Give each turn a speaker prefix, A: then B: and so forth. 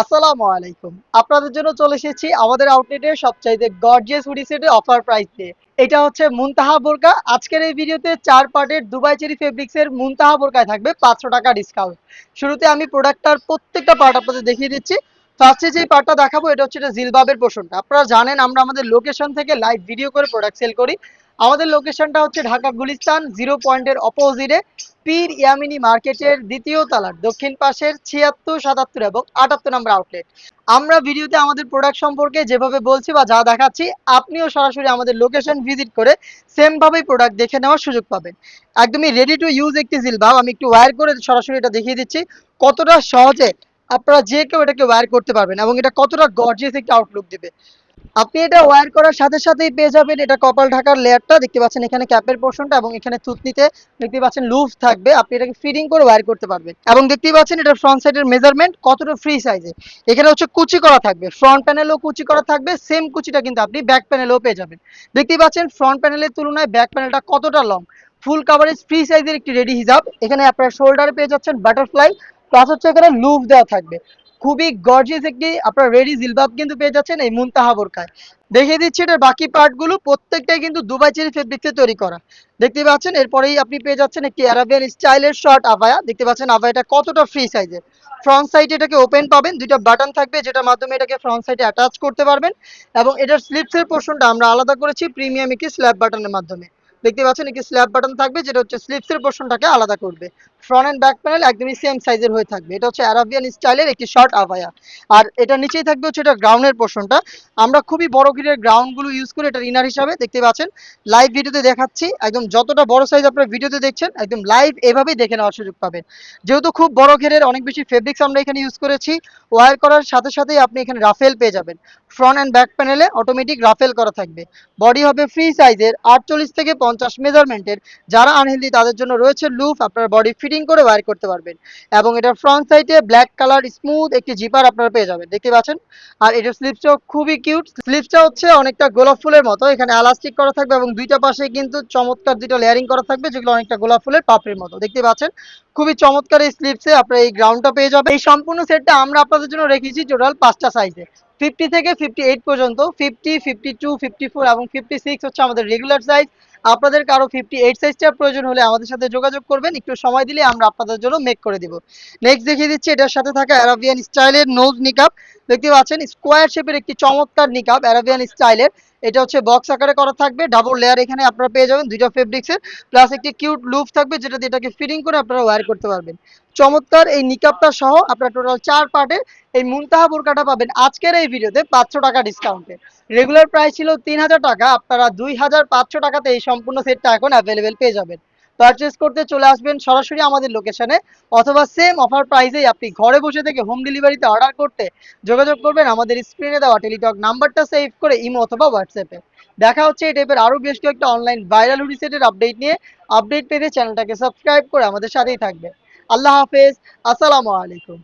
A: আসসালামু আলাইকুম। আপনাদের জন্য চলে এসেছি আমাদের আউটলেটের সবচাইতে গর্জিয়াস হুডি সেটের অফার প্রাইস দিয়ে এটা হচ্ছে মুনতাহা বোরকা। আজকের এই ভিডিওতে চার পার্টের দুবাই চেরি ফেব্রিক্সের মুনতাহা বোরকায় থাকবে পাঁচশো টাকা ডিসকাউন্ট শুরুতে আমি প্রোডাক্টটার প্রত্যেকটা পার্ট আপনাদের দেখিয়ে দিচ্ছি। ফার্স্টে যে পার্টটা দেখাবো, এটা হচ্ছে এটা জিলবাবের পোষণটা। আপনারা জানেন আমরা আমাদের লোকেশন থেকে লাইভ ভিডিও করে প্রোডাক্ট সেল করি। আমাদের লোকেশনটা হচ্ছে ঢাকা গুলিস্তান জিরো পয়েন্টের অপোজিটে পীর ইয়ামিনি মার্কেটের দ্বিতীয় তালার দক্ষিণ পাশের ছিয়াত্তর, সাতাত্তর এবং আটাত্তর নম্বর আউটলেট আমরা ভিডিওতে আমাদের প্রোডাক্ট সম্পর্কে যেভাবে বলছি বা যা দেখাচ্ছি, আপনিও সরাসরি আমাদের লোকেশন ভিজিট করে সেম ভাবেই প্রোডাক্ট দেখে নেওয়ার সুযোগ পাবেন। একদমই রেডি টু ইউজ একটি জিলবাব আমি একটু ওয়্যার করে সরাসরি এটা দেখিয়ে দিচ্ছি। কতটা সহজে আপনারা যে কেউ এটাকে ওয়্যার করতে পারবেন এবং এটা কতটা গর্জিয়াস একটি আউটলুক দিবে। আপনি এটা ওয়্যার করার সাথে সাথেই পেয়ে যাবেন এটা কপাল ঢাকার লেয়ারটা। দেখতে পাচ্ছেন এখানে ক্যাপের পোর্শনটা এবং এখানে থুতনিতে দেখতে পাচ্ছেন লুফ থাকবে। আপনি এটাকে ফিটিং করে ওয়্যার করতে পারবেন। এবং দেখতেই পাচ্ছেন এটা ফ্রন্ট সাইডের মেজারমেন্ট কতটা ফ্রি সাইজে এখানে হচ্ছে কুচি করা থাকবে। ফ্রন্ট প্যানেলও কুচি করা থাকবে। সেম কুচিটা কিন্তু আপনি ব্যাক প্যানেলেও পেয়ে যাবেন। দেখতে পাচ্ছেন ফ্রন্ট প্যানেলের তুলনায় ব্যাক প্যানেলটা কতটা লং ফুল কাভারেজ ফ্রি সাইজের একটি রেডি হিসাব এখানে আপনার শোল্ডারে পেয়ে যাচ্ছেন বাটারফ্লাই প্লাস হচ্ছে এখানে লুফ দেওয়া থাকবে। খুবই গর্জিয়াস একটি, আপনার রেডি জিলবাব কিন্তু পেয়ে যাচ্ছেন এই মুনতাহা বোরকায় দেখিয়ে দিচ্ছি এটার বাকি পার্টগুলো প্রত্যেকটাই কিন্তু দুবাই চেরি ফেব্রিক্সে তৈরি করা। দেখতে পাচ্ছেন, এরপরেই আপনি পেয়ে যাচ্ছেন একটি অ্যারাবিয়ান স্টাইলের শর্ট আভায়া। দেখতে পাচ্ছেন আভায়াটা কতটা ফ্রি সাইজের ফ্রন্ট সাইডে এটাকে ওপেন পাবেন, দুইটা বাটন থাকবে, যেটার মাধ্যমে এটাকে ফ্রন্ট সাইডে অ্যাটাচ করতে পারবেন। এবং এটার স্লিপসের পোর্শনটা আমরা আলাদা করেছি প্রিমিয়াম একটি স্ল্যাব বাটনের মাধ্যমে। দেখতে পাচ্ছেন একটি স্ল্যাব বাটন থাকবে, যেটা হচ্ছে স্লিপসের পোর্শনটাকে আলাদা করবে। ফ্রন্ট অ্যান্ড ব্যাক প্যানেল একদমই সেম সাইজের হয়ে থাকবে। এটা হচ্ছে অ্যারাবিয়ান স্টাইলের একটি শর্ট আভায়া আর এটা নিচেই থাকবে হচ্ছে এটা গ্রাউন্ডের পোর্শনটা আমরা খুবই বড় ঘিরের গ্রাউন্ডগুলো ইউজ করে এটা ইনার হিসাবে দেখতে পাচ্ছেন। লাইভ ভিডিওতে দেখাচ্ছি। একদম যতটা বড় সাইজ আপনারা ভিডিওতে দেখছেন, একদম লাইভ এভাবেই দেখে নেওয়ার সুযোগ পাবেন। যেহেতু খুব বড় ঘেরের অনেক বেশি ফেব্রিক্স আমরা এখানে ইউজ করেছি ওয়ার করার সাথে সাথেই আপনি এখানে রাফেল পেয়ে যাবেন। ফ্রন্ট অ্যান্ড ব্যাক প্যানেলে অটোমেটিক রাফেল করা থাকবে। বডি হবে ফ্রি সাইজের আটচল্লিশ থেকে পঞ্চাশ মেজারমেন্টের যারা আনহেলদি তাদের জন্য রয়েছে লুফ আপনার বডি ফিটিং করে ওয়ার করতে পারবেন। এবং এটার ফ্রন্ট সাইডে ব্ল্যাক কালার স্মুথ একটি জিপার আপনারা পেয়ে যাবেন। দেখতে পাচ্ছেন? আর এটার স্লিপসটাও খুবই কিউট স্লিপসটা হচ্ছে অনেকটা গোলাপ ফুলের মতো। এখানে এলাস্টিক করা থাকবে এবং দুইটা পাশে কিন্তু চমৎকার দুইটা লেয়ারিং করা থাকবে, যেগুলো অনেকটা গোলাপ ফুলের পাপড়ির মতো। দেখতে পাচ্ছেন? খুবই চমৎকার এই স্লিপসে আপনারা এই গ্রাউন্ডটা পেয়ে যাবেন। এই সম্পূর্ণ সেটটা আমরা আপনাদের জন্য রেখেছি টোটাল পাঁচটা সাইজে ফিফটি থেকে ফিফটি এইট পর্যন্ত fifty fifty two fifty four এবং ফিফটি সিক্স হচ্ছে আমাদের রেগুলার সাইজ আপনাদের কারও ফিফটি এইট সাইজটার প্রয়োজন হলে আমাদের সাথে যোগাযোগ করবেন। একটু সময় দিলে আমরা আপনাদের জন্য মেক করে দিব। নেক্সট দেখিয়ে দিচ্ছি, এটার সাথে থাকা অ্যারাবিয়ান স্টাইলের নোজ নিকাপ দেখতে পাচ্ছেন স্কোয়ার শেপের একটি চমৎকার নিকাপ অ্যারাবিয়ান স্টাইলের এটা হচ্ছে বক্স আকারে করা থাকবে। ডাবল লেয়ার এখানে আপনারা পেয়ে যাবেন দুইটা ফেব্রিক্সের প্লাস একটি কিউট লুপ থাকবে, যেটা দিয়ে এটাকে ফিটিং করে আপনারা ওয়্যার করতে পারবেন। চমৎকার এই নিকাপটা সহ আপনারা টোটাল চার পার্টে এই মুনতাহা বোরকাটা পাবেন আজকের এই ভিডিওতে পাঁচশো টাকা ডিসকাউন্টে রেগুলার প্রাইস ছিল তিন হাজার টাকা, আপনারা দুই হাজার পাঁচশো টাকাতে এই সম্পূর্ণ সেটটা এখন অ্যাভেলেবেল পেয়ে যাবেন। পারচেস করতে চলে আসবেন সরাসরি আমাদের লোকেশনে অথবা সেম অফার প্রাইসেই আপনি ঘরে বসে থেকে হোম ডেলিভারিতে অর্ডার করতে যোগাযোগ করবেন আমাদের স্ক্রিনে দেওয়া টেলিটক নাম্বারটা সেভ করে ইমো অথবা হোয়াটসঅ্যাপে দেখা হচ্ছে এই টাইপের আরও বেশ কয়েকটা অনলাইন ভাইরাল হুডি আপডেট নিয়ে। আপডেট পেতে চ্যানেলটাকে সাবস্ক্রাইব করে আমাদের সাথেই থাকবে আল্লাহ হাফেজ, আসসালামু আলাইকুম।